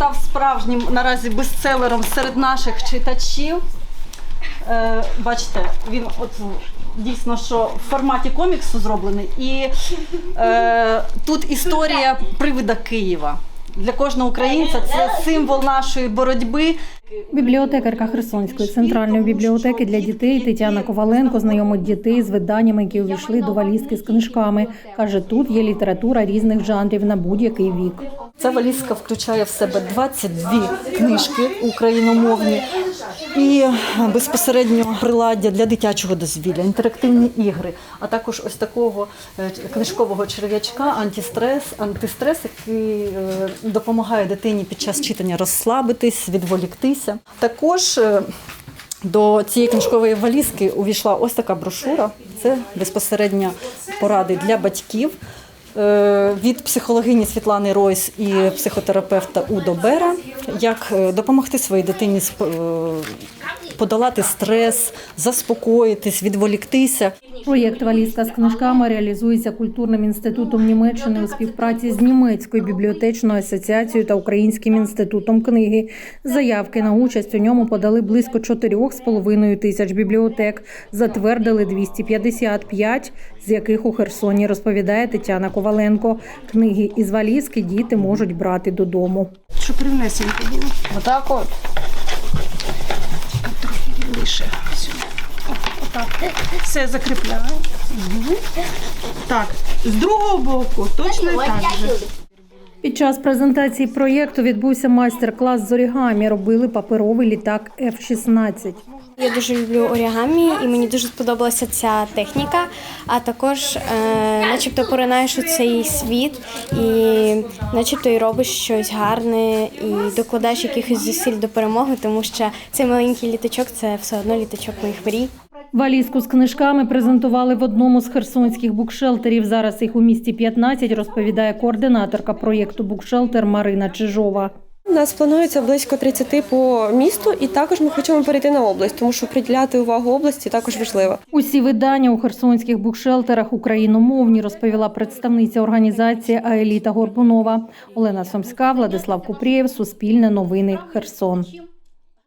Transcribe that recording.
став справжнім наразі бестселером серед наших читачів. Е, бачите, він от дійсно що в форматі коміксу зроблений. І е, тут історія привида Києва. Для кожного українця це символ нашої боротьби. Бібліотекарка Херсонської центральної бібліотеки для дітей Тетяна Коваленко знайомить дітей з виданнями, які увійшли до валізки з книжками. Каже, тут є література різних жанрів на будь-який вік. Ця валізка включає в себе 22 книжки україномовні і безпосередньо приладдя для дитячого дозвілля, інтерактивні ігри, а також ось такого е, книжкового черв'ячка, антистрес, антистрес, який е, допомагає дитині під час читання розслабитись, відволіктися. Також е, до цієї книжкової валізки увійшла ось така брошура. Це безпосередньо поради для батьків від психологині Світлани Ройс і психотерапевта Удо Бера, як е, допомогти своїй дитині е, подолати стрес, заспокоїтись, відволіктися. Проєкт Валізка з книжками реалізується культурним інститутом Німеччини у співпраці з німецькою бібліотечною асоціацією та Українським інститутом книги. Заявки на участь у ньому подали близько 4,5 тисяч бібліотек. Затвердили 255, з яких у Херсоні розповідає Тетяна Коваленко. Книги із валізки діти можуть брати додому. Щоб рівнесенько було. Отак от. Лише. сюди. Отак. Все закріпляю. Так, з другого боку точно так же. Під час презентації проєкту відбувся майстер-клас з орігамі. Робили паперовий літак F-16. Я дуже люблю орігамі, і мені дуже сподобалася ця техніка. А також, е, начебто, поринаєш у цей світ і начебто і робиш щось гарне, і докладаєш якихось зусиль до перемоги, тому що цей маленький літачок це все одно літачок моїх мрій. Валізку з книжками презентували в одному з херсонських букшелтерів. Зараз їх у місті 15, розповідає координаторка проєкту Букшелтер Марина Чижова. У нас планується близько 30 по місту, і також ми хочемо перейти на область, тому що приділяти увагу області також важливо. Усі видання у херсонських букшелтерах україномовні, розповіла представниця організації Аеліта Горбунова. Олена Сомська, Владислав Купрієв, Суспільне новини, Херсон.